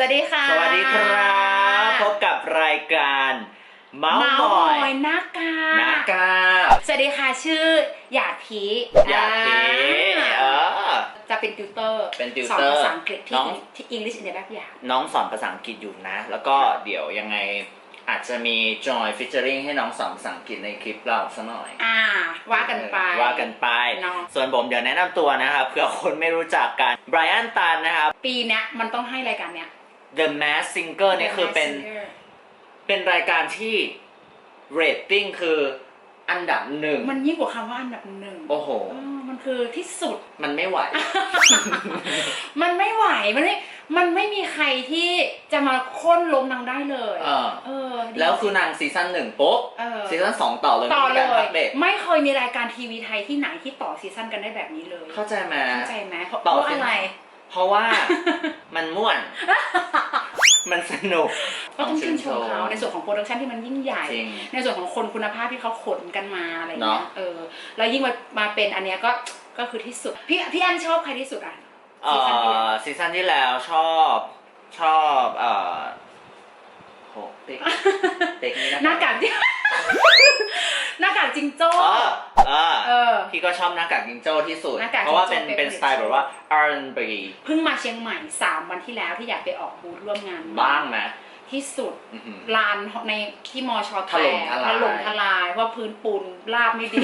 สวัสดีค่ะ สวัสดีครับ พบกับรายการเมาส์เมาส์มมออยยนักกานันักกาสวัสดีค่ะชื่อหยาดพีอยากเก๋เออจะเป็นติวเตอร์เป็นติวสอนเตอร์ภาษาอังกฤษน้ที่องที่ English in the backyard น้องสอนภาษาอังกฤษอยู่นะ แล้วก็เดี๋ยวยังไงอาจจะมีจอยฟิชเจอริงให้น้องสอนภาษาอังกฤษในคลิปเราสักหน่อย อ่า ว่ากันไปเออว่ากันไปเนาะส่วนผมเดี๋ยวแนะนำตัวนะครับเผื่อคนไม่รู้จักกันไบรอันตันนะครับ ปีเนี้ยมันต้องให้รายการเนี้ย The Mask Singer เนี่ยคือเป็น The Masked Singer เป็นรายการที่เรตติ้งคืออันดับหนึ่ง มันยิ่งกว่าคำว่าอันดับหนึ่งโอ้โหเออมันคือที่สุด มันไม่ไหว มันไม่ไหว มันไม่ มันไม่มีใครที่จะมาโค่นล้มนางได้เลยเออเออดีแล้วคือนางซีซั่นหนึ่งปุ๊บเออซีซั่นสองต่อเลยต่อไม่เลมีการยพักเบรกไม่เคยมีรายการทีวีไทยที่ไหนที่ต่อซีซั่นกันได้แบบนี้เลย เข้าใจไหมเข้าใจไหมเพราะต่อเพราะซีซั่นอะไร เพราะว่ามันม่วน มันสนุกก็ต้องชื่นชมเขาในส่วนของโปรดักชันที่มันยิ่งใหญ่ จริง ในส่วนของคนคุณภาพที่เขาขนกันมาอะไรเงี้ย เนาะ เออ แล้วยิ่งมามาเป็นอันเนี้ยก็ ก็คือที่สุด พี่พี่อันชอบใครที่สุดอะ เอ่ซีซั่นที่แล้วอซีซั่นที่แล้วชอบชอบเอ่อโหเป๊กเป๊กนี่นะหน้ากาก หน้ากากจิงโจ้เออเออเออ พี่ก็ชอบหน้ากากจิงโจ้ที่สุด หน้ากากเพราะว่าเป็นจิงโจ้ เป็นสไตล์แบบว่า R&B เพิ่งมาเชียงใหม่สามวันที่แล้วที่อยากไปออกบูธร่วมงานบ้างไหมที่สุดอื้อหือ ลานในที่มอชอถล่มทลาย ถล่มทลายเพราะพื้นปูนราบไม่ดี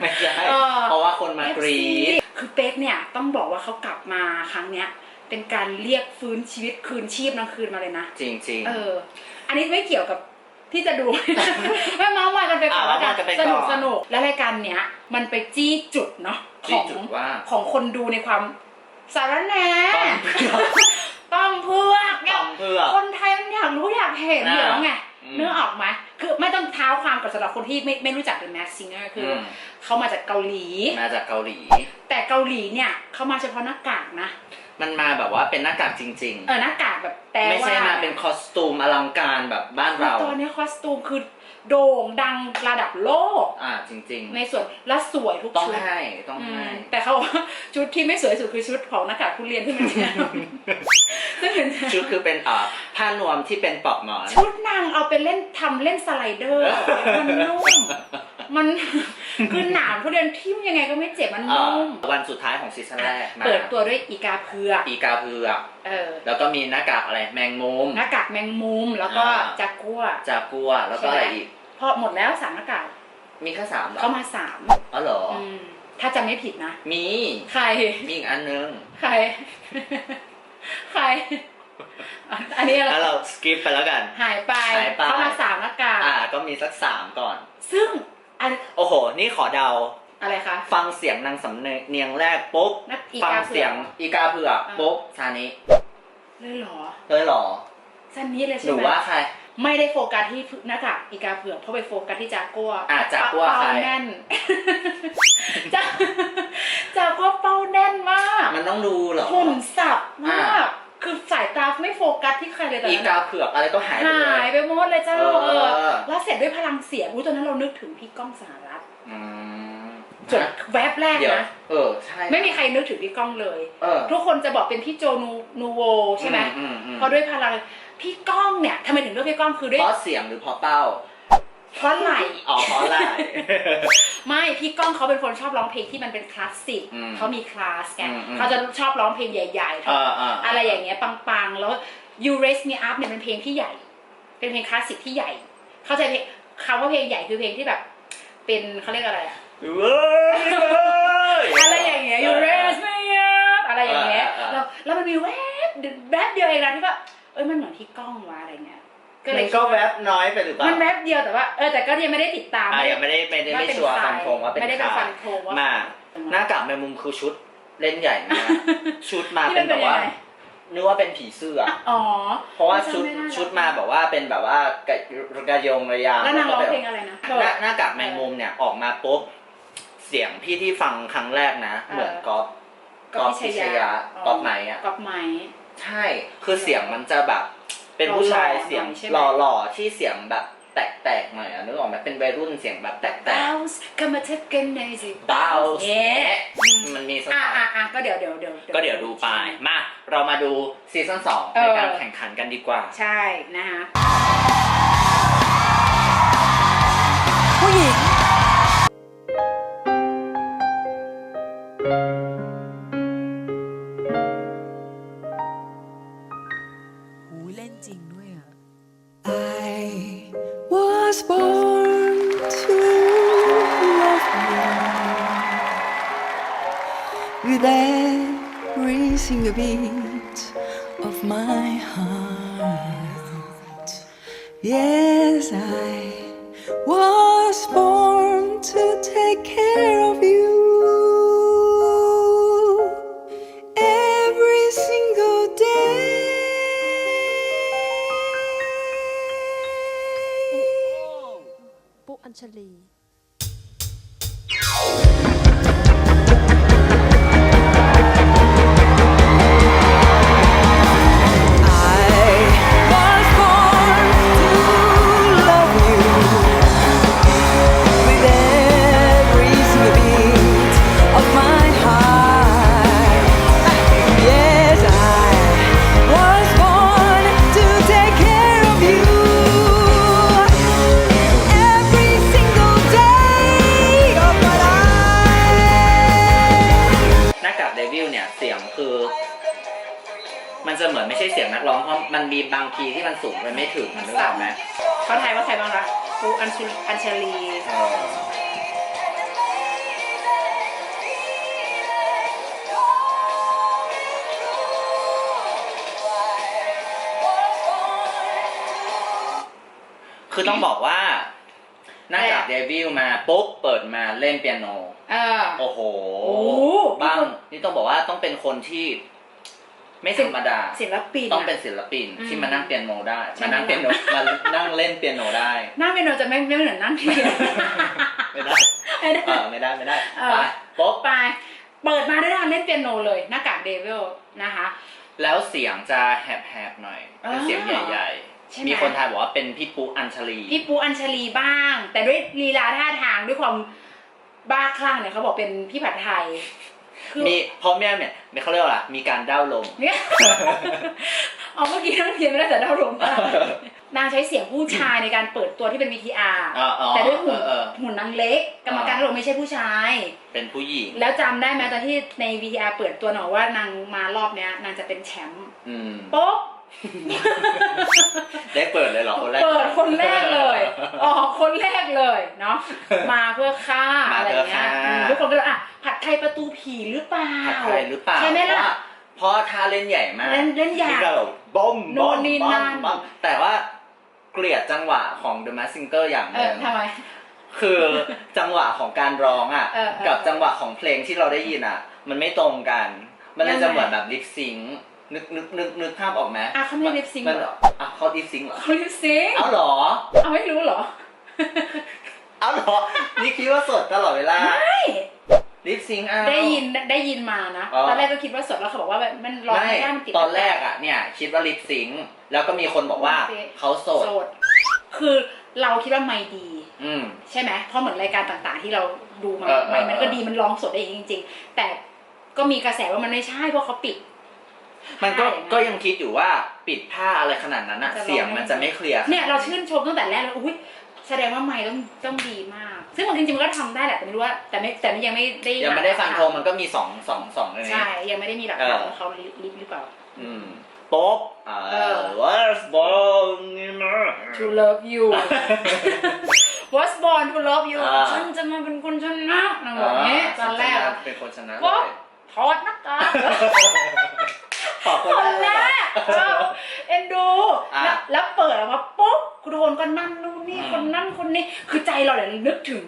ไม่ใช่เออ เพราะว่าคนมากรีดคือเป๊กเนี่ยต้องบอกว่าเขากลับมาครั้งเนี้ย เป็นการเรียกฟื้นชีวิตคืนชีพนางคืนมาเลยนะ จริงจริงๆ เออ อันนี้ไม่เกี่ยวกับ ที่จะดูไม่เมาส์มอยกันไปก่อนอะแล้วกันเมาส์มอยกันไปสก่อน นุกสนุกและรายการเนี้ย มันไปจี้จุดเนาะขที่องจุดว่าของคนดูในความสารแหน่ต้องเพื่อต้องเพือกเนี่ยต้องเพื่อคนไทยมันอยากรู้อยากเห็นอ่าอยู่แล้วไงอืม เนื้อออกไหมคือไม่ต้องเท้าความกับสำหรับคนที่ไม่ไม่รู้จัก The Masked Singer คืออมเขามาจากเกาหลี มาจากเกาหลี แต่เกาหลีเนี่ยเขามาเฉพาะหน้ากากนะ มันมาแบบว่าเป็นหน้ากากจริงเออหน้ากากแบบแต่ๆไม่ใช่ว่ามาเป็นคอสตูมอลังการแบบบ้านคือเราตอนนี้คอสตูมคือโด่งดังระดับโลก อ่าจริง ในส่วนและสวยทุกๆ ต้องชุดให้ต้องอืให้มแต่เขาบอกว่าชุดที่ไม่สวยที่สุดคือชุดของหน้ากากทุเรียนที่มันเนี่ยซึ่งเป็นชุดคือเป็นอ่าผ้านวมที่เป็นปลอกหมอน ชุดนางเอาไปเล่นทำเล่นสไลเดอร์ มันนุ่มมัน คือหนามทุเรียนทิ่มยังไงก็ไม่เจ็บมันอ่านุ่มวันสุดท้ายของซีซั่นแรกมาเปิดตัวด้วยอีกาเผือกอีกาเพือกเออแล้วก็มีหน้ากากอะไรแมงมุมหน้ากากแมงมุมแล้วก็อ่าจากัวจากัวแล้วก็อะไรอีกพอหมดแล้วสามหน้ากากมีแค่สามเหรอเข้ามาสามอ๋อเหรออมถ้าจำไม่ผิดนะ มี ใคร มีอีกอันนึง ใคร ใครอะอันนี้อะไรแล้วเราสกิปไปแล้วกัน หายไป หายไปเข้ามาสามหน้ากากอ่า ก็มีสักสามก่อน ซึ่ง อันโอ้โห นี่ขอเดา อะไรคะ ฟังเสียงนางสำเนียงแรกปุ๊บ นักอีฟังกาเผืเสียองกอีกาเผือกปุ๊บซานิเลยเหรอเลยเหรอ สันนี้เลยหใช่นูไหมว่าใคร ไม่ได้โฟกัสที่หน้ากากอีกาเผือกเพราะไปโฟกัสที่จากัวอะจากัวเป้าใครแน่น จาจากัวเป้าแน่นมากมันต้องดูเหรอ หุ่นสับมากอะ คือสายตาไม่โฟกัสที่ใครเลยตอนอีนั้นกาอะเผือกอะไรก็หายไปเลหายย ไปหมดเลยเจ้าเออเออแล้วเสร็จด้วยพลังเสียงอุ้ยตอนนั้นเรานึกถึงพี่ก้องสหรัฐอืมจุดแวบแรกเดี๋ยวนะ เออใช่ไม่มีใครนึกถึงพี่ก้องเลย เออทุกคนจะบอกเป็นพี่โจนูนูโวใช่ไหมอือืมเพราะด้วยพลังพี่ก้องเนี่ยทำไมถึงเลือกพี่ก้องคือด้วย เพราะเสียงหรือเพราะเป้า เพราะไหลอ๋อเพราะอะไร ไม่พี่ก้องเขาเป็นคนชอบร้องเพลงที่มันเป็นคลาสสิกอืมเขามีคลาสไงอืมอืม เขาจะชอบร้องเพลงใหญ่ๆ เออเอออะไรอย่างเงี้ยปังๆ แล้ว You Raise Me Up เนี่ยเป็นเพลงที่ใหญ่ เป็นเพลงคลาสสิกที่ใหญ่ เข้าใจเพลงคำว่าเพลงใหญ่คือเพลงที่แบบ เป็นเขาเรียกอะไรอะเว้ยเว้ย อะไรอย่างเงี้ย You Raise Me Up อะไรอย่างเงี้ยเออเออแล้วแล้วมันมีแวบแวบเดียวเองนะที่ว่าเอ้ยมันเหมือนที่กล้องวะอะไรเงี้ย ก็เลมัยนก็แวบน้อยไปหรือเปล่ามันแวบเดียวแต่ว่าเออแต่ก็ยังไม่ได้ติดตามอะยังไม่ได้ไม่ได้ไม่ชัวร์ฟันธงว่าเป็นไม่ได้เป็นใครฟันธงว่ามาหน้ากากแมงมุมคือชุดเล่นใหญ่มากชุดมาที่เป็มันนแบเป็นบยังว่าไงนึกว่าเป็นผีเสื้อ อ๋อเพราะว่าชุดจำไไชุดมาแบบว่าเป็นแบบว่ากระกระยงระยางแล้วนางร้องก็แบบเพลงอะไรนะหน้าหน้ากากแมงมุมเนี่ยออกมาปุ๊บเสียงพี่ที่ฟังครั้งแรกนะ เหมือนก๊อฟก๊อฟพิชยะก๊อฟไหมอะก๊อฟไหม ใช่ คือเสียงมันจะแบบ เป็นผู้ชายหล่อๆเสียงหน่อยใช่ไหมหล่อๆที่เสียงแบบแตกๆหน่อยอะนึกออกไหมเป็นวัยรุ่นเสียงแบบแตก bounce ก็มาเทคกันหน่อยสิๆ bounce เย้มันมีสอะไตอะล์อะก็เดี๋ยวเดี๋ยวเดี๋ยว ก็เดี๋ยวดูไป มา เรามาดูซีซั่นสองเอในอ การแข่งขันกันดีกว่า ใช่นะคะผู้หญิง my heart. Yes, I มันจะเหมือนไม่ใช่เสียงนักร้องเพราะมันมีบางคีย์ที่มันสูงไปไม่ถึงมันนึกออกไหมเขาทายว่าใครบ้างละปูอัญชลีอัญชลีเออคือต้องบอกว่า หน้ากากเดวิลมาปุ๊บเปิดมาเล่นเปียโนเออ โอ้โหโอ้บ้างนี่ต้องบอกว่าต้องเป็นคนที่ไม่ธรรมดา ศิลปินต้องเป็นศิลปินอืมที่มานั่งเปียโนได้ใช่มานั่งไหมเปียโนมานั่งเล่นเปียโนได้หน้าเปียโนจะไม่ไม่เหมือนนั่งทีไม่ได้ไม่ได้ เออไม่ได้ไม่ได้เออ ไปปุ๊บไปเปิดมาด้วยการเล่นเปียโนเลยหน้ากากเดวิลนะคะ แล้วเสียงจะแหบๆหน่อยเป็นเสียงใหญ่ ใช่ไหมๆมีคนทายบอกว่าเป็นพี่ปูอัญชลี พี่ปูอัญชลีบ้าง แต่ด้วยลีลาท่าทางด้วยความบ้าคลั่งเนี่ยเขาบอกเป็นพี่ผัดไทยคือมีเพราะแม่เนี่ยเขาเรียกว่าอะไรมีการเด้าลมเนี่ยเอาเมื่อกี้ทั้งเทียนไม่ได้แต่เดาลมากนางใช้เสียงผู้ชายในการเปิดตัวที่เป็น VTR อ๋ออ๋อแต่ด้วยหุ่นเออเออ หุ่นนางเล็ก กรรมการเราไม่ใช่ผู้ชาย เป็นผู้หญิง แล้วจำได้ไหมตอนที่ใน VTR เปิดตัวหนอว่านางมารอบเนี้ยนางจะเป็นแชมป์อืมโป๊ะ ได้เปิดเลยเหรอคนแรก เปิดคนแรกเลยออกคนแรกเลยเนาะมาเพื่อฆ่ามาอะไรเพื่อเงี้ยฆ่าอืมทุกคนก็เลยอะผัดไทยประตูผีหรือเปล่าผัดไทยหรือเปล่าใช่ไหมล่ะเพราะว่าเพราะท่าเล่นใหญ่มาก เล่นเล่นใหญ่ที่ก็แบบบ้มโน่บ้มนนี่บ้นั่มนบ้มแต่ว่าเกลียดจังหวะของ The Mask Singer อย่างหเอนึ่องทำไมคือจังหวะของการร้องอะเออเออกับจังหวะของเพลงที่เราได้ยินอะ มันไม่ตรงกัน มันเลยยังไงจะเหมือนแบบลิปซิง นึกนึกนึกนึกภาพออกไหมอะเขาไม่ lip sync มันเหรออะเขาลิปซิงเหรอเขาลิปซิงค์เอาเหรอ เอาไม่รู้เหรอ เอาเหรอ นี่คิดว่าสดตลอดเวลาไม่ลิปซิงเอาได้ยินได้ยินมานะอ๋อตอนแรกก็คิดว่าสดแล้วเขาบอกว่ามันร้องไม่ไม่ได้มันติดตอนแรกอะเนี่ยคิดว่าลิปซิงแล้วก็มีคนบอกว่าเขาสดโสดคือเราคิดว่าไม่ดีอืมใช่ไหมเพราะเหมือนรายการต่างๆ ที่เราดูมาเออเออไม่มันก็เออดีมันร้องสดได้จริง ๆ แต่ก็มีกระแสว่ามันไม่ใช่เพราะเขาปิด มันก็ใช่ก็ยังคิดอยู่ว่าปิดผ้าอะไรขนาดนั้นอะจะร้อง เสียงมันจะไม่เคลียร์เนี่ยเราชื่นชมตั้งแต่แรกแล้วอุ้ยแสดงว่าไม่ต้องต้องดีมาก ซึ่งมันจริงๆมันก็ทำได้แหละแต่ไม่รู้ว่าแต่ไม่แต่ยังไม่ได้ยังไม่ได้ฟันธงมันก็มีสองสองสองเลยใช่ ยังไม่ได้มีหลักฐานเออว่าเขาลิฟต์หรือเปล่า อืมป๊บอ่าเออ was born in a- To love you was born to love you อ่า ฉันจะมาเป็นคนชนะนางบอกนี้ตอนแรกฉัอะจะเป็นคนชนะป๊บเลยถอดหน้ากากขอบ คคุณนแรแรกกเออเอ็นดูอะแล้วแล้วเปิดออกมาปุ๊บคุณโทนก็นั่นนู่นนี่อืมคนนั่นคนนี้ คือใจเราเนี่ยนึกถึง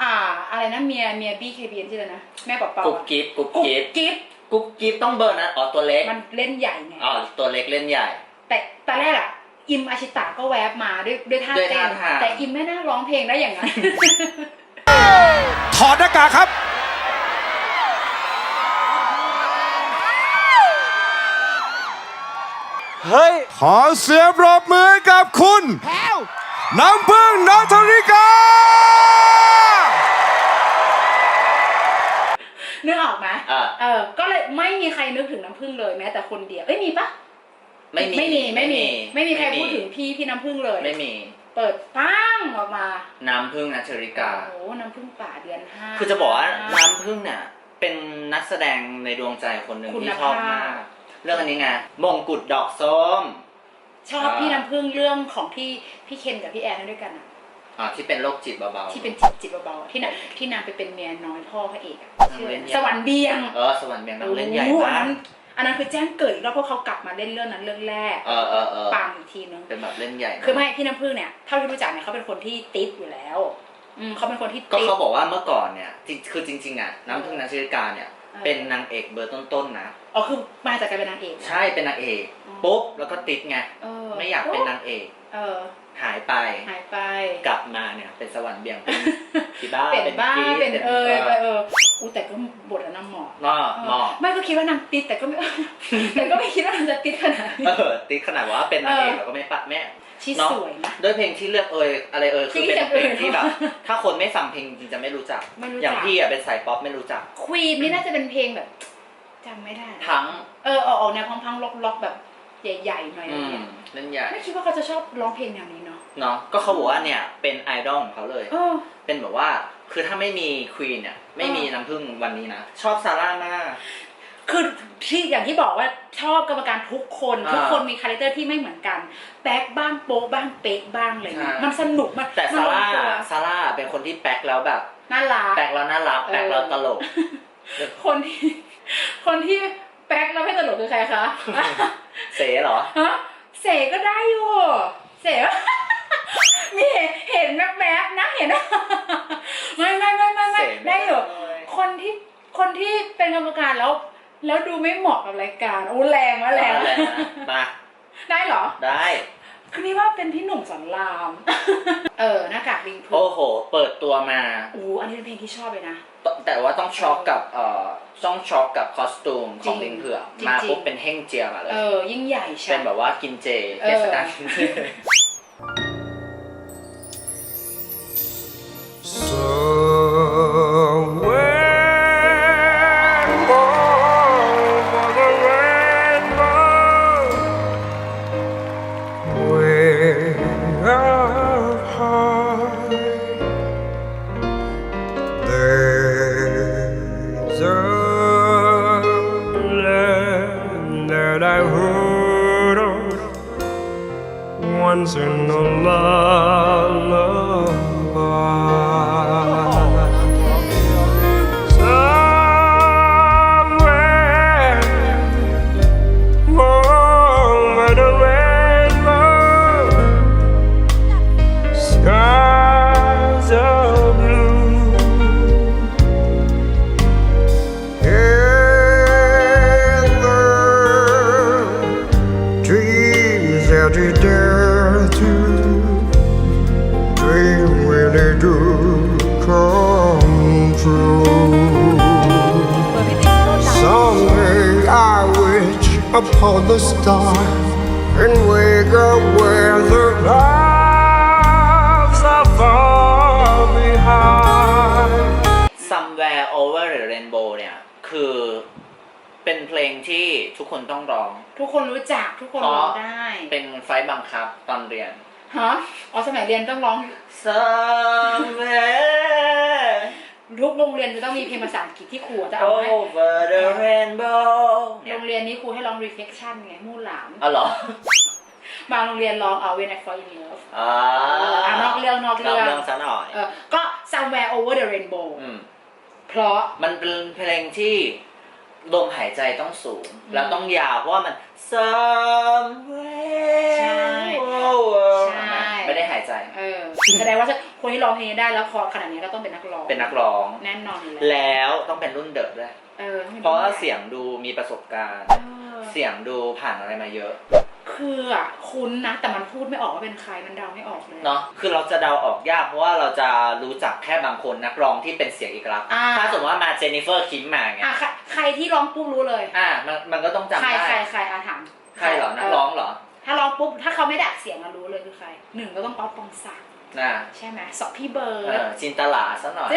อ่า อะไรนะเมียเมียบี้เคบีนชื่ออะไรนะ แม่ปอเปากุ๊บกิ๊บกุ๊บกุ๊บกิ๊บกิ๊บกุ๊บกิ๊บต้องเบอร์นะอ๋อตัวเล็ก มันเล่นใหญ่ไงอ๋อตัวเล็กเล่นใหญ่ แต่ตอนแรกอะอิมอาชิตะก็แวบมาด้วยด้วยท่าด้วยเต้ท่านทางแต่อิมไม่น่าร้องเพลงได้อย่างนั้นถอดหน้ากากครับ เฮ้ย ขอเสียงปรบมือกับคุณแพวน้ำพึ่งนัทริกา นึกออกไหมอ่า เออ ก็เลยไม่มีใครนึกถึงน้ำผึ้งเลยแม้แต่คนเดียว เอ้ยมีปะไม่มีไม่มีไม่มี ไม่มีใครไม่พูดถึงพี่พี่น้ำผึ้งเลย ไม่มี เปิดปั้งออกมาน้ำพึ่งนัทริกา โอ้โหน้ำผึ้งป่าเดือนห้า คือจะบอกว่าน้ำพึ่งเนี่ยเป็นนักแสดงในดวงใจคนหนึ่งคุณที่ชอบมากภาพ เรื่องอันนี้ไงมงกุฎดอกส้ม ชอบอ่าพี่น้ำผึ้งเรื่องของที่พี่เคนกับพี่แอนนั่นด้วยกันอะอ่าที่เป็นโรคจิตเบาๆที่เป็นจิตจิตเบาๆอะที่นางที่นางไปเป็นเมียน้อยพ่อพระเอกอะนางเล่นใหญ่สวรรค์เบียงเออสวรรค์เบียงนางเล่นใหญ่โอ้โอันมากนั้นอันนั้นคือแจ้งเกิดอีกรอบเพราะเขากลับมาเล่นเรื่องนั้นเรื่องแรกเออเออเออปังอีกทีนึง เป็นแบบเล่นใหญ่คือไม่พี่น้ำผึ้งเนี่ยเท่าที่รู้จักเนี่ยเขาเป็นคนที่ติดอยู่แล้ว อืมเขาเป็นคนที่ก็ติดเขาบอกว่าเมื่อก่อนเนี่ยจริงคือจริงๆอะน้ำพึ่งนัทริกาเนี่ย เออเป็นนางเอกเบอร์ต้นๆนะอ๋อคือมาจากการเป็นนางเอก ใช่เป็นนางเอกอ๋อปุ๊บแล้วก็ติดไงเออไม่อยากเป็นนางเอกเออหายไปหายไปกลับมาเนี่ยเป็นสวรรค์เบี่ยงเป็นที่บ้าเป็นบ้ากิ๊กเป็นเออเอเอออเอออู้แต่ก็บทอันนั้นเหมาะงอมอไม่ก็คิดว่านางติดแต่ก็ไม่แต่ก็ไม่คิดว่านางจะติดขนาดนี้เออติดขนาดว่าเป็นนางเอกเออแล้วก็ไม่ปะแม่ ที่เนาะสวยนะ ด้วยเพลงที่เลือกเอยอะไรเอยคือเป็นที่เพลงจะที่แบบเอ่ยถ้าคนไม่ฟังเพลงจริงๆจะไม่รู้จัก ไม่รู้อย่างจักพี่อะเป็นสายป๊อปไม่รู้จัก ควีนนี่น่าจะเป็นเพลงแบบจำไม่ได้ ทั้งเออออกออกแนวพังๆล็อกๆแบบใหญ่ๆหน่อยอือะไรมเงี้ยเล่นใหญ่ไม่คิดว่าเขาจะชอบร้องเพลงแนวนี้เนาะเนาะก็เขาบอกว่าเนี่ยเป็นไอดอลของเขาเลย เออ เป็นแบบว่าคือถ้าไม่มีควีนเนี่ยไม่มีเออน้ำผึ้งวันนี้นะ ชอบซาร่ามาก คือที่อย่างที่บอกว่าชอบกรรมการทุกคนอ่าทุกคนมีคาแรคเตอร์ที่ไม่เหมือนกันแป๊กบ้างโป๊ะบ้างเป๊ะบ้างอะไรเลยใช่มันสนุกมันแต่มันซาร่าลงตัวซาร่าเป็นคนที่แป๊กแล้วแบบน่ารักแป๊กแล้วน่ารักเออแป๊กแล้วตลก คนที่ คนที่แป๊กแล้วไม่ตลกคือใครคะเสเหรอฮะเสก็ได้อยู่เสมีเห็นแวบๆนะเห็นไม่ไม่ไม่ไม่ไม่เสไม่ได้อยู่ได้เลยคนที่คนที่เป็นกรรมการแล้ว แล้วดูไม่เหมาะกับรายการโอ้แรงวะแรงอะไรวะนะมาได้เหรอ ได้คือนี่ว่าเป็นพี่หนุ่มสอนราม เออหน้ากากลิงพึโอ้โห เปิดตัวมาโอ้อันนี้เป็นเพลงที่ชอบเลยนะ แต่ว่าต้องช็อกกับเอ่อต้องช็อกกับคอสตูมของจริลิงงเผือกจริงมาจริงปุ๊บเป็นเฮ่งเจียมาเลย เออ ยิ่งใหญ่ใช่เป็นแบบว่ากินเจเออเทศกาลกินเจ in a upon the star and wake up where the clouds are far behind. Somewhere Over the Rainbow เนี่ย คือเป็นเพลงที่ทุกคนต้องร้อง ทุกคนรู้จักทุกคนเพราะร้องได้ เป็นไฟล์บังคับตอนเรียน ฮะ อ๋อ สมัยเรียนต้องร้อง Somewhere ทุกโรงเรียนจะต้องมีเพลงภาษาอังกฤษที่ครูจะเอาให้ over the rainbow เนี่โรยงเรียนนี้ครูให้ร้อง reflection ไงมู่หลานอ๋อเหรอบางโรงเรียนร้องเอา when I fall in love อ่าอ่านอกเรื่องนอกเรื่องเรื่องซะหน่อย เออก็ somewhere over the rainbow อืม เพราะ มันเป็นเพลงที่ลมหายใจต้องสูง อืมแล้วต้องยาวเพราะว่ามัน somewhere ใช่ over ใช่ไม่ได้หาย ใจ เออแสดงว่าคนที่ร้องเพลงนี้ได้แล้วพอขนาดนี้ก็ต้องเป็นนักร้องเป็นนักร้อง แน่นอนอยู่แล้วแล้วต้องเป็นรุ่นเดิมด้วยเออต้องป็นเพราะว่าเสียงดูมีประสบการณ์เออเสียงดูผ่านอะไรมาเยอะ คืออะคุ้นนะ แต่มันพูดไม่ออกว่าเป็นใครมันเดาไม่ออกเลยเนาะคือเราจะเดาออกยากเพราะว่าเราจะรู้จักแค่บางคนนักร้องที่เป็นเสียงเอกลักษณ์อ่าถ้าสมมติว่ามาเจนนิเฟอร์คิมมาอย่างเงี้อะยใครใครที่ร้องปุ๊บรู้เลย อ่ามันมันก็ต้องจำใครได้ใครใครอาถามใครเหรอนักร้องเหรอ ถ้าร้องปุ๊บถ้าเขาไม่ดัดเสียงเรารู้เลยคือใครหนึ่งก็ต้องป๊อปปองศักดิ์น่ะใช่ไหมสองพี่เบิเอร์ดอจินตลาซะหน่อย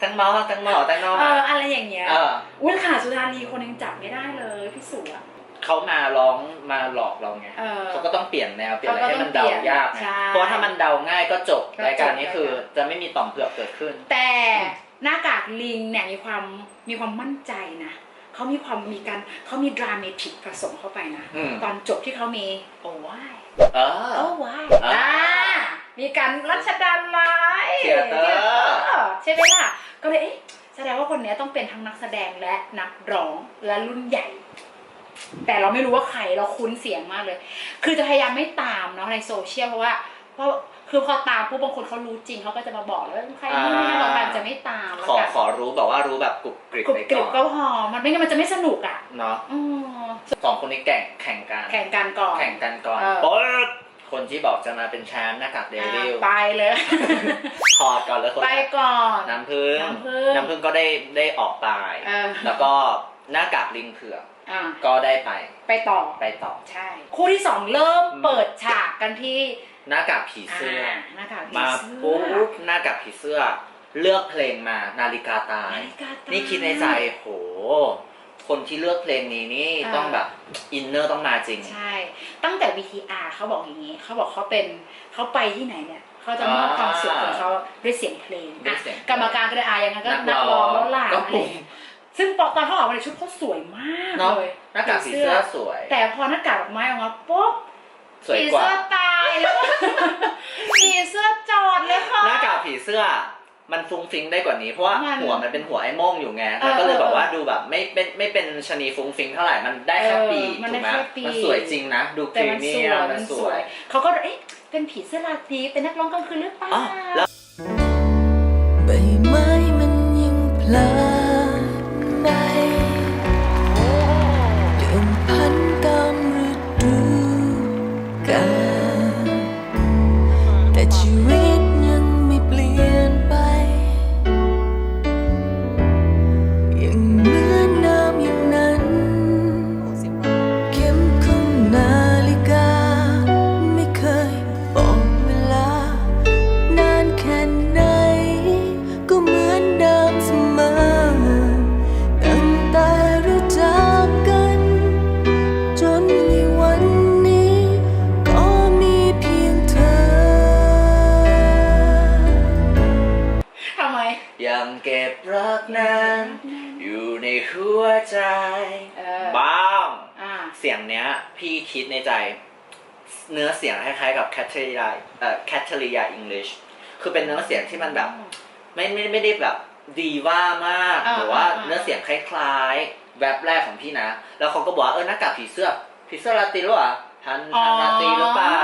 แตังเมาแตังเมาแตังเมาเอออะไรอย่างเงี้ยเอออุ้ยขนาดสุธารีคนยังจับไม่ได้เลยพี่สุอะ เขามาร้องมาหลอกเราไงเออเขาก็ต้องเปลี่ยนแนวเปลี่ยนอะไรเขาก็ให้มันต้องเดาเปลี่ยนยากไงใช่เพราะถ้ามันเดาง่ายก็จบก็จบ รายการนี้คือรายการจะไม่มีต่อมเผือกเกิดขึ้น แต่หน้ากากลิงเนี่ยมีความมีความมั่นใจนะ เขามีความมีการเขามีดราเมติกผสมเข้าไปนะ อืม ตอนจบที่เขามีโอ้ว้ายเออ โอ้ว้ายอ่า อ่ามีการรัชดาไลท์เทียเตอร์ใช่ไหมล่ะ ก็เลยเอ๊ะแสดงว่าคนเนี้ยต้องเป็นทั้งนักแสดงและนักร้องและรุ่นใหญ่ แต่เราไม่รู้ว่าใครเราคุ้นเสียงมากเลย คือจะพยายามไม่ตามเนาะในโซเชียลเพราะว่า เพราะคือพอตามปุ๊บบางคนเขารู้จริงเขาก็จะมาบอกแล้วาใครนี่ไม่เราการจะไม่ตามแล้วขอกันขอรู้แบบว่ารู้แบบกรุบกริบกรุบไปกริก่บอนก็พอมันไม่งั้นมันจะไม่สนุกอะเนาะอืมสองคนนี้แข่งแข่งกันแข่งกันก่อนแข่งกันก่อนเออปุ๊บคนที่บอกจะมาเป็นแชมป์หน้ากากเดวิลอ่าไปเลยถอดก่อนเลยคนไปก่อนน้ำพึ่งน้ำผึ้งน้ำพึ่งก็ได้ได้ออกไปเออแล้วก็หน้ากากลิงเผือกอ่าก็ได้ไป ไปต่อไปต่อใช่ คู่ที่สองเริ่มอืมเปิดฉากกันที่ หน้ากากผีเสื้ออ่าหน้ากากผีมาเสื้อ ปุ๊บหน้ากากผีเสื้อ เลือกเพลงมานาฬิกาตาย นาฬิกาตายนี่คิดในใจโห คนที่เลือกเพลงนี้นี่อ่า ต้องแบบอินเนอร์ต้องมาจริง ใช่ ตั้งแต่ VTR เขาบอกอย่างนี้ เขาบอกเขาเป็นเขาไปที่ไหนเนี่ย เขาจะมอบความสุขของเขาด้วยเสียงเพลงด้วยอะเสียงเพลง กรรมการก็เลยอาอย่างนั้นก็นันักกร้ร้อองงแล้วล่ะก็อะไรปุ่มอย่างเงี้ยซึ่งตอนเขาออกมาในชุดเขาสวยมากเนาะเลย หน้ากากผีเสื้อสวย แต่พอหน้ากากดอกไม้ออกมาปุ๊บสวยผีกว่า เสื้อตาย แล้วผีเสื้อจอดเลยค่ะ หน้ากากผีเสื้อมันฟุ้งฟิ้งได้กว่านี้เพราะว่ามันหัวมันเป็นหัวไอ้โม่งอยู่ไงเออมันก็เลยเออแบบว่าดูแบบไม่เป็นไม่เป็นชะนีฟุ้งฟิ้งเท่าไหร่มันได้แค่เออปีกมันถูได้กไหมแค่ปีกมันสวยจริงนะ ดูพแต่รีมันเมีสวยยมมัมันนสสววยยเขาก็เอ๊ะเป็นผีเสื้อราตรีเป็นนักร้องกลางคืนหรือเปล่าอ๋อแล้วใบไม้มันยังพลา คิดในใจเนื้อเสียงคล้ายๆกับแคทเธอรียาเอ่อแคทเธอรียาอังกฤษคือเป็นเนื้อเสียงที่มันแบบ ไม่ไม่ไม่ได้แบบดีว่ามาก อ่าหรือว่าอ่า เนื้อเสียงคล้ายๆ แวบแรกของพี่นะ แล้วเขาก็บอกว่าเออหน้ากากผีเสื้อผีเสื้อลาตินหรือเปล่าฮันฮันลาตินหรือเปล่า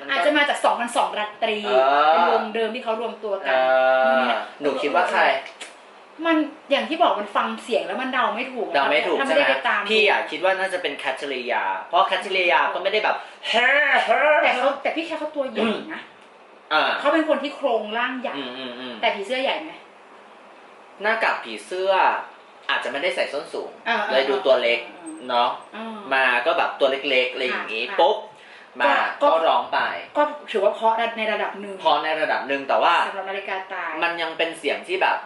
มันก็ อาจจะมาจาก2002ราตรี เออ เป็นวงเดิมที่เขารวมตัวเอกันอหนูคิดว่าใคร มันอย่างที่บอกมันฟังเสียงแล้วมันเดาไม่ถูกอะเดาไม่ถูกถ้าใช่ไม่ไหมได้ไปตามพี่อะคิดว่าน่าจะเป็นแคทเธอรียา เพราะแคทเธอรียาก็ไม่ได้แบบเฮ้เฮ้แต่เขาแต่พี่แค่เขาตัวใหญ่นะอ่าเขาเป็นคนที่โครงร่างใหญ่อืมอืมอืมแต่ผีเสื้อใหญ่ไหมหน้ากากผีเสื้อ อาจจะไม่ได้ใส่ส้นสูงอ่าเลยดูตัวเล็กอ่าเนาะอ่ามาก็แบบตัวเล็กๆอะไรอย่างงี้ค่ะปุ๊บมาก็ก็ร้องไป ก็ถือว่าเพราะในระดับหนึ่งพอในระดับหนึ่งแต่ว่าสำหรับนาฬิกาตายมันยังเป็นเสียงที่แบบ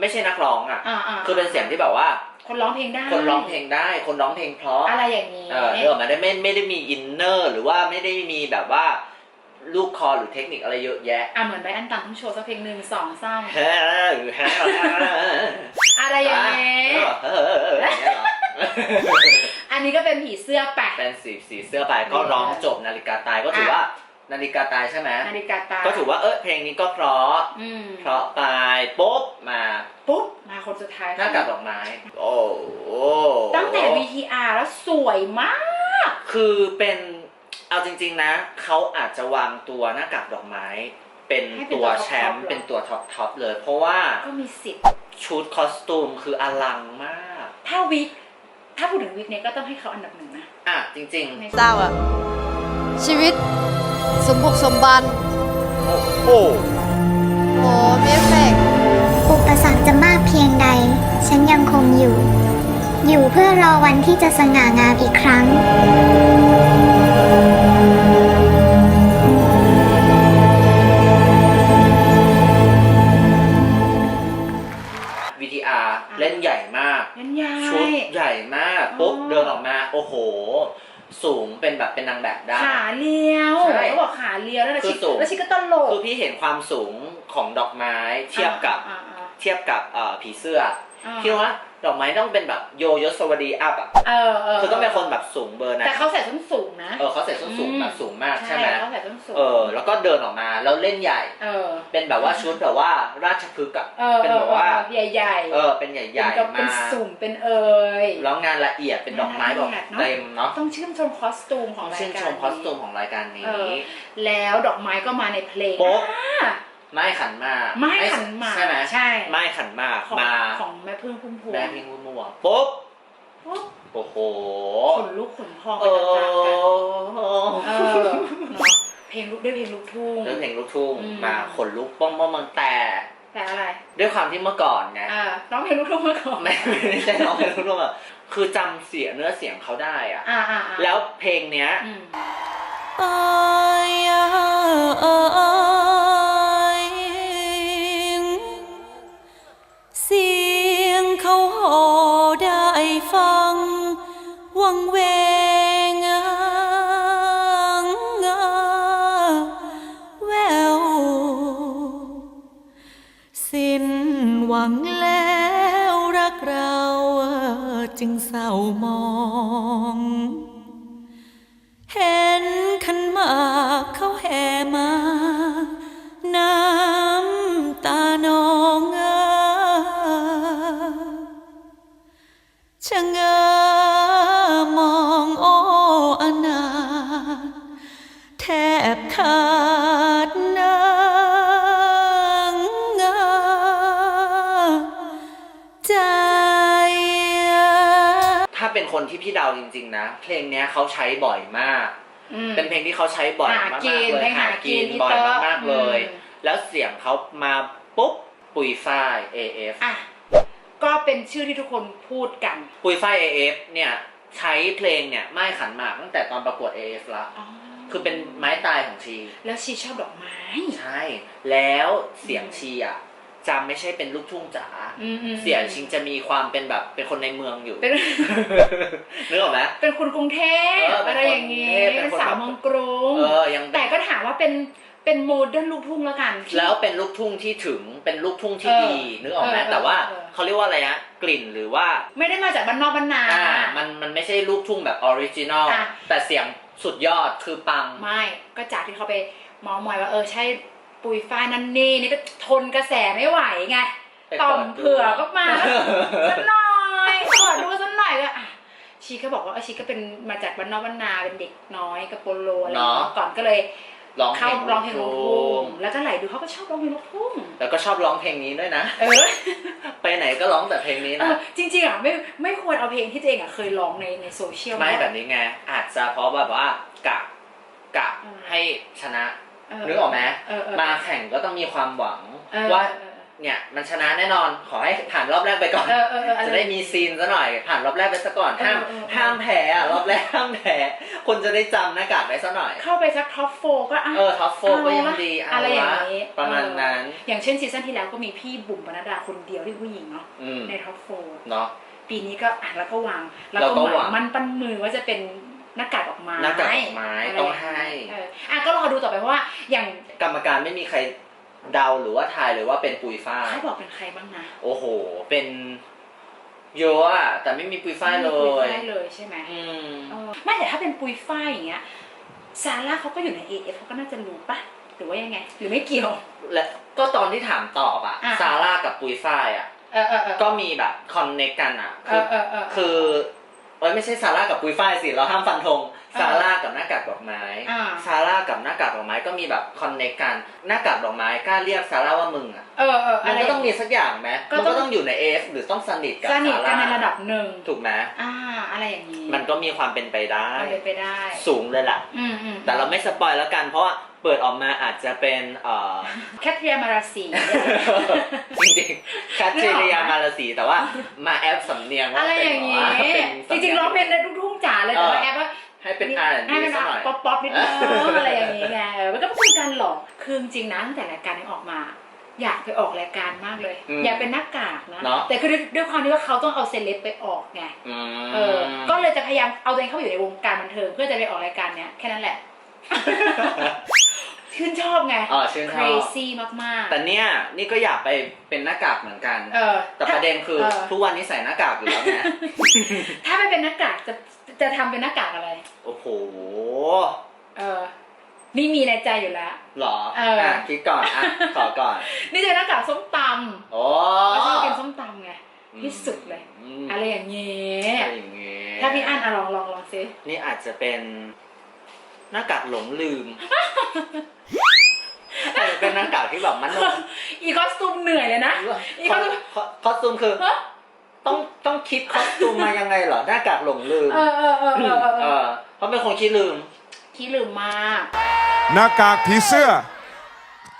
ไม่ใช่นักร้องอะ อ่าาคือเป็นเสียงที่แบบว่า คนร้องเพลงได้ คนร้องเพลงได้ คนร้องเพลงเพราะ อะไรอย่างนี้ เออเออมันได้ไม่ไม่ได้มีอินเนอร์หรือว่าไม่ได้มีแบบว่าลูกคอหรือเทคนิคอะไรเยอะแยะ อะเหมือนไบรอันตันต้องโชว์สักเพลงหนึ่งสองสามเฮ้หรือแฮอะไรอย่างนี้เออเออเอออย่างเงี้ยเหรออันนี้ก็เป็นผีเสื้อแปะเป็นสีสีเสื้อไปก็ร้องจบนาฬิกาตายก็ถือว่า นาฬิกาตายใช่ไหมนาฬิกาตายก็ถือว่าเออเพลงนี้ก็เพราะอืมเพราะไปปุ๊บมาปุ๊บมาคนสุดท้ายหน้ากากดอกไม้โอ้โหตั้งแต่ VTR แล้วสวยมาก คือเป็นเอาจริง ๆนะเขาอาจจะวางตัวหน้ากากดอกไม้ เป็นตัวแชมป์เป็นตัวท็อปท็อปเลย เพราะว่าก็มีสิทธิ์ชุดคอสตูมคืออลังมาก ถ้าวิกถ้าพูดถึงวิกเนี่ยก็ต้องให้เขาอันดับหนึ่งนะอะจริงในเศร้าอะชีวิต สมบุกสมบัน โอ้โหมีเมฟเฟกต์อุปสรรคจะมากเพียงใด ฉันยังคงอยู่ อยู่เพื่อรอวันที่จะสง่างามอีกครั้ง VTR เล่นใหญ่มาก เล่นใหญ่ ชุดใหญ่มาก ปุ๊บ เดินออกมา โอ้โห แบบเป็นนางแบบได้ ขาเลียวใช่เขาบอกขาเลียวแล้วนะคือชิสูง แล้วชิก็ตลก คือพี่เห็นความสูงของดอกไม้เทียบกับ อ่าอ่า เทียบกับเอ่อผีเสื้ออ่าพี่ว่าดอกไม้ต้องเป็นแบบโยยศวดีอัพอะเออเออคือต้องเป็นคนแบบสูงเบอร์นะแต่เขาใส่ส้นสูงนะ เออเขาใส่ส้นสูงอืม แบบสูงมากใช่ไหมเขาใส่ส้นสูงเออ แล้วก็เดินออกมาแล้วเล่นใหญ่ เออ เป็นแบบว่าชุดแบบว่าราชพฤกษ์อะเออเป็นแบบว่า ใหญ่ใหญ่ๆเออ เป็นใหญ่เป็นๆเป็นมาสุ่มเป็นเอ่ย แล้วงานละเอียดเป็นดอกไม้แบบงานละเอียดเนอะ เต็มเนาะต้องชื่นชมคอสตูมของรายชื่นการชมคอสตูมของรายการนี้เออแล้วดอกไม้ก็มาในเพลงโป๊ะ อ่า ไม้ขันหมากไม้ขันหมากใช่ไหมใช่ไม้ขันหมากของมาของแม่พึ่งพุ่มพวงแม่พิงพุ่มพวงปุ๊บปุ๊บโอ้โหขนลุกขนพองเอไปตามๆกันอเออเนาะเพลงลูกด้วยเพลงลูกทุ่งเรื่องเพลงลูกทุ่งอืมมาขนลุกป้องป้องมังแต่แต่อะไร ด้วยความที่เมื่อก่อนไงอ่าร้องเพลงลูกทุ่งมาก่อนไม่ไม่ใช่ร้องเพลงลูกทุ่งอะคือจำเสียงเนื้อเสียงเขาได้อะอ่าอ่าอ่าแล้วเพลงเนี้ยอืมอาย ถ้าเป็นคนที่พี่เดาจริง ๆ นะ เพลงเนี้ยเขาใช้บ่อยมาก อืม เป็นเพลงที่เขาใช้บ่อยากหามกิๆนเลยเพลงหากินบ่อยอีเตอร์มากๆเลย อืม แล้วเสียงเขามาปุ๊บปุยฝ้าย AF อะ ก็เป็นชื่อที่ทุกคนพูดกัน ปุยฝ้าย AF เนี่ยใช้เพลงเนี่ยไม่ขันหมากตั้งแต่ตอนประกวด AF ละอ๋อคือเป็นไม้ตายของชี แล้วชีชอบดอกไม้ ใช่ แล้วเสียงชีอะ จะไม่ใช่เป็นลูกทุ่งจ๋าอืมอืมเสียงชิงจะมีความเป็นแบบเป็นคนในเมืองอยู่เป็นนึกออกไหมเป็นคนกรุงเทพเออเป็นอะไรอย่างงี้คนกรุงเทพเป็เป็นนคนสาวแบบเมืองกรุงเออยังแต่ก็ถามว่าเป็นเป็นโมเดิร์นลูกทุ่งแล้วกันที่แล้วเป็นลูกทุ่งที่ถึงเป็นลูกทุ่งที่เออดีนึกออกไหมเออเออแต่ว่าเออเขาเรียกว่าอะไรนะกลิ่นหรือว่า ไม่ได้มาจากบ้านนอกบ้านนาอ่ามันมันไม่ใช่ลูกทุ่งแบบออริจินอลอะแต่เสียงสุดยอดคือปัง ไม่ก็จากที่เขาไปเมอมอยว่าเออใช่ ปุยฝ้ายนั่นนี่นี่ก็ทนกระแสไม่ไหวไงไปต่อมเปิดดูเผื่อก็มาสักหน่อยเปิดดูสักหน่อยก็อะชีก็บอกว่าเออชีก็เป็นมาจากบ้านนอกบ้านนาเป็นเด็กน้อยกับโปโลอะไรอย่างเงี้ยเนาะก่อนก็เลยร้องเพเข้าลงร้องเพลงลูกทุ่งงแล้วก็ไหลดูเขาก็ชอบร้องเพลงลูกทุ่งแล้วก็ชอบร้องเพลงนี้ด้วยนะ เออ ไปไหนก็ร้องแต่เพลงนี้เอนะ อจริงๆอะไม่ไม่ควรเอาเพลงที่ตัวเองอะเคยร้องในในโซเชียลไม่แบบนี้ไง อาจจะเพราะแบบว่ากะกะเออให้ชนะเออ นึกออกไหมเออเออมาแข่งก็ต้องมีความหวังเออว่าเออเนี่ยมันชนะแน่นอนขอให้ผ่านรอบแรกไปก่อนเออเออเอออรจะได้มีซีนซะหน่อย ผ่านรอบแรกไปซะก่อนห้ามเออเออเออห้ามแพ้อะรอบแรกห้ามแพ้คนจะได้จำหน้ากากได้ซะหน่อย เข้าไปสักท็อปโฟก็อะเออท็อปโฟก็ยังดีเอาละอะไรอย่างนี้นี้ประมาณนั้นเอออย่างเช่นซีซั่นที่แล้วก็มีพี่บุ๋มปนัดดาคนเดียวที่ผู้หญิงเนาะอืมในท็อปโฟเนาะปีนี้ก็อะแล้วก็วางแล้วเราก็ก็หหวัวังงมันปั้นมือว่าจะเป็นหน้ากากดอกไม้หน้ากากดอกไม้ะรต้องให้เอออะ ก็รอดูต่อไปเพราะว่าอย่างกรรมการไม่มีใครเดาหรือว่าทายเลยว่าเป็นปุยฝ้ายเขาบอกเป็นใครบ้างนะ โอ้โห เป็นเยอะอะแต่ไม่มีปุยฝ้ายเลไม่มีปุยฝ้ายเลยใช่ไหมอืมเออไม่แต่ถ้าเป็นปุยฝ้ายอย่างเงี้ยซาร่าเขาก็อยู่ใน AF เขาก็น่าจะรู้ปะหรือว่ายังไง หรือไม่เกี่ยว และก็ตอนที่ถามตอบอะอะซาร่ากับปุยฝ้ายอะเออเออเออก็มีแบบคอนเนคกันอะเอคืออเออเออคือเอ้ยไม่ใช่ซาร่ากับปุยฝ้ายสิเราห้ามฟันธงออ ซาร่ากับหน้ากากดอกไม้อ่าซาร่ากับหน้ากากดอกไม้ก็มีแบบคอนเนคกันหน้ากากดอกไม้กล้าเรียกซาร่าว่ามึงอะเออเออมัอะนไรก็ต้องมีสักอย่างไหมก็มันต้องก็ต้องอยู่ในเอฟหรือต้องสนิทกับสนิทซากันร่าในระดับหนึ่งถูกไหมอ่าอะไรอย่างนี้มันก็มีความเป็นไปได้เอาเลยไปได้ สูงเลยล่ะอืมอืมแต่เราไม่สปอยแล้วกันเพราะว่าเปิดออกมาอาจจะเป็นเอ่อแคทเรียมาราศีจริงๆแคทเทเรียมาลาสีแต่ว่ามาแอปสำเนียงว่าอะไรเป็นอย่างนี้นี้จริงๆร้องเพลงได้ลูกทุ่งจ๋าเลยแต่ว่าแอปว่า ให้เป็นอ่านให้ดีมันสักหน่อยป๊อปป๊อปนิดนึงอะไรอย่างนี้ไงเออมันก็เป็นการหลอกคือจริงๆนะตั้งแต่รายการนี้ออกมา อยากไปออกรายการมากเลยอืมอยากเป็นหน้ากากนะเนอะแต่คือด้วยด้วยความที่ว่าเขาต้องเอาเซเลบไปออกไงอืมเออ ก็เลยจะพยายามเอาตัวเองเข้าไปอยู่ในวงการบันเทิงเพื่อจะไปออกรายการเนี้ยแค่นั้นแหละชื่นชอบไงอ๋อชื่นชอบ crazy มากแต่เนี่ยนี่ก็อยากไปเป็นหน้ากากเหมือนกันๆเออ แต่ประเด็นคือเออทุกวันนี้ใส่หน้ากากอยู่แล้วไงถ้าไม่เป็นหน้ากากจะ จะทำเป็นหน้ากากอะไร โอ้โหเออ นี่มีในใจอยู่แล้ว หรอเอออะคิดก่อนอะขอก่อนนี่จะเป็นหน้ากากส้มตโอ้ำเราชอบกินส้มตำไง ที่สุดเลยอืมอะไรอย่างเงี้ยอะไรอย่างเงี้ยถ้าพี่อั้นอะลองลองลองซิ นี่อาจจะเป็นหน้ากากหลงลืมอาจจะเป็นหน้ากากที่แบบมันโนอีคอสตูมเหนื่อยเลยนะ อีกคคอนสคอสตูมคือฮะ ต้องต้องคิดคอสตูมมายังไงเหรอหน้ากากหลงลืมเออเออเออเออเออเอเอออเพราะเป็นคนขี้ลืมขี้ลืมมาก หน้ากากผีเสื้อ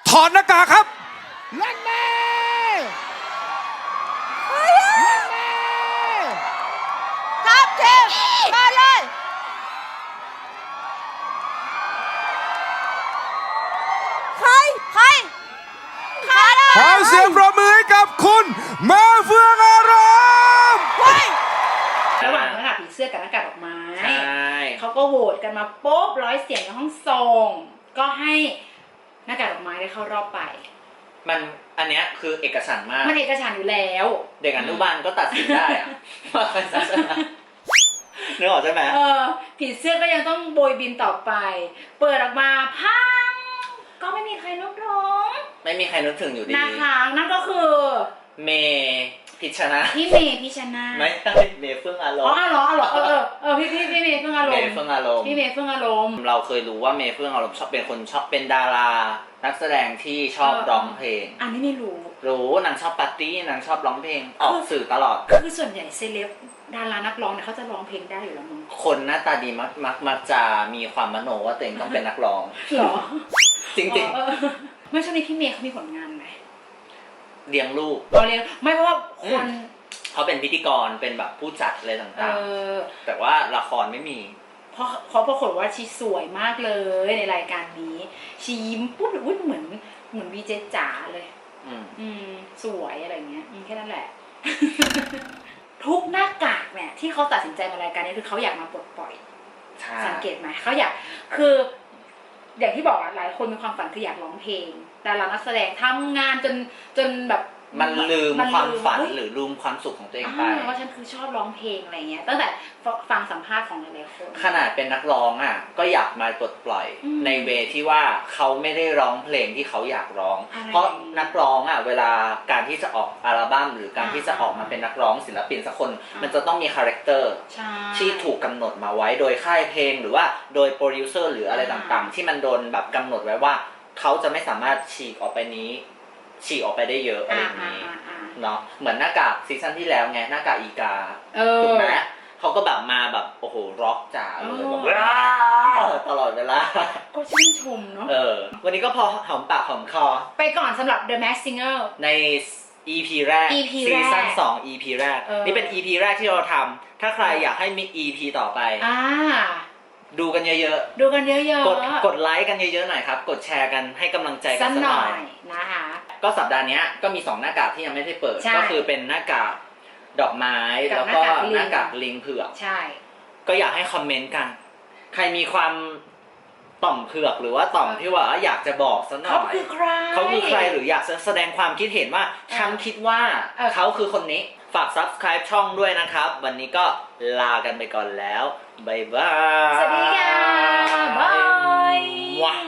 ถอดหน้ากากครับทั กากผีเสื้อกับหน้ากากดอกไม้ใช่เขาก็โหวตกันมาปุ๊บร้อยเสียงในห้องส่งก็ให้หน้ากากดอกไม้ได้เข้ารอบไป มันอันเนี้ยคือเอกฉันท์มากมันเอกฉันท์อยู่แล้ว เด็กอนุบาลก็ตัดสินได้อะว่าใครจะชนะนึกออกใช่ไหมเออผีเสื้อก็ยังต้องโบยบินต่อไป เปิดออกมาพังก็ไม่มีใครนกร้องไม่มีใครนึกถึงอยู่ดีนะคะนั่นก็คือ เม พิชนะพี่เมย์พิชนาธิ์ไม่ใช่เมย์เฟื่องอารอ๋อมณ์อ๋อเหรออ๋อเหรอเออเออเออพี่พี่พี่เมย์เพิ่งอารเมมย์ณ์เฟื่องอารมณ์ พี่เมย์เพิ่งอารมณ์ เราเคยรู้ว่าเมย์เฟื่องอารมณ์ชอบเป็นคนชอบเป็นดารา นักแสดงที่ชอบเออ ร้องเพลง อันนี้ไม่รู้ รู้นางชอบปาร์ตี้นางชอบร้องเพลง ออกสื่อตลอด คือส่วนใหญ่เซเลบดารานักร้องเนี่ยเขาจะร้องเพลงได้อยู่แล้วมั้งคนหน้าตาดีมักมักมักจะมีความมโนว่าตัวเองต้องเป็นนักร้องเหรอจริงเออเออไม่ช่วงนี้พี่เมย์เขามีผลงานไหมๆ เลี้ยงลูกเราเรียนไม่เพราะว่าคนเขาเป็นพิธีกรเป็นแบบผู้จัดอะไรเอต่างอๆ แต่ว่าละครไม่มี เพราะเพราะปรากฏว่าชีสวยมากเลยในรายการนี้ ชียิ้มปุ๊บอุ้ยเหมือนเหมือนวีเจจ๋าเลย อืม อืม สวยอะไรเงี้ยอืมแค่นั้นแหละ ทุกหน้ากากเนี่ยที่เขาตัดสินใจมารายการนี้คือเขาอยากมาปลดปล่อย ใช่ สังเกตไหมเขาอยากคือ อย่างที่บอกอะหลายคนมีความฝันคืออยากร้องเพลงดารานักแสดงทำงานจนจนแบบ มันลืมนความฝันเฮ้ยหรือลืมความสุขของตัวเองไปอ่าว่าฉันคือชอบร้องเพลงอะไรเงี้ยตั้งแต่ฟฟังสัมภาษณ์ของหลายๆคนขนาดเป็นนักร้องอะก็อยากมาปลดปล่อยอืมในเวที่ว่าเขาไม่ได้ร้องเพลงที่เขาอยากร้องอะไรเพราะนักร้องอะเวลาการที่จะออกอัลบั้มหรือการที่จะอ่าออกมาเป็นนักร้องศิลปินสักคนอ่ามัมันจะต้องมีคาแรคเตอร์ใช่ที่ถูกกำหนดมาไว้โดยค่ายเพลงหรือว่าโดยโปรดิวเซอร์หรืออะไรอ่าต่างๆ ที่มันโดนแบบกำหนดไว้ว่าเขาจะไม่สามารถฉีกออกไปนี้ ฉีกออกไปได้เยอะอะไรอ่าอย่างอ่านี้อ่าอ่าเนาะเหมือนหน้ากากซีซั่นที่แล้วไงหน้ากากอีกาเอถูอกไหมเขาก็แบบมาแบบโอ้โหร็อกจ๋าเลยอ๋อแบบว้าวตลอดเวลา ก็ชื่นชมเนาะเออ วันนี้ก็พอหอมปากหอมคอ ไปก่อนสำหรับ The Mask Singer ใน EP แรก EP ซีซั่นแรกสอง EP แรกเออนี่เป็น EP แรกที่เราทำ ถ้าใครอยากให้มี EP ต่อไปอ่าดูกันเยอะดูกันเยอะๆๆกดกดไลค์กันเยอะๆหน่อยครับ กดแชร์กันให้กำลังใจกัสันกสักหหน่น่ออยยนะคะ ก็สัปดาห์นี้ก็มีสองหน้ากากที่ยังไม่ได้เปิดก็คือเป็นหน้ากากดอกไม้แล้วก็หน้ากากลิงเผือก ใช่ ก็อยากให้คอมเมนต์กัน ใครมีความต่อมเผือกหรือว่าต่อมที่ว่าอยากจะบอกสักหน่อยเขาคือใคร เขาคือใครหรืออยากแสดงความคิดเห็นว่าฉันคิดว่าเขาคือคนนี้ ฝาก subscribe ช่องด้วยนะครับ วันนี้ก็ลากันไปก่อนแล้วบายบาย สวัสดีค่ะบาย ว้าว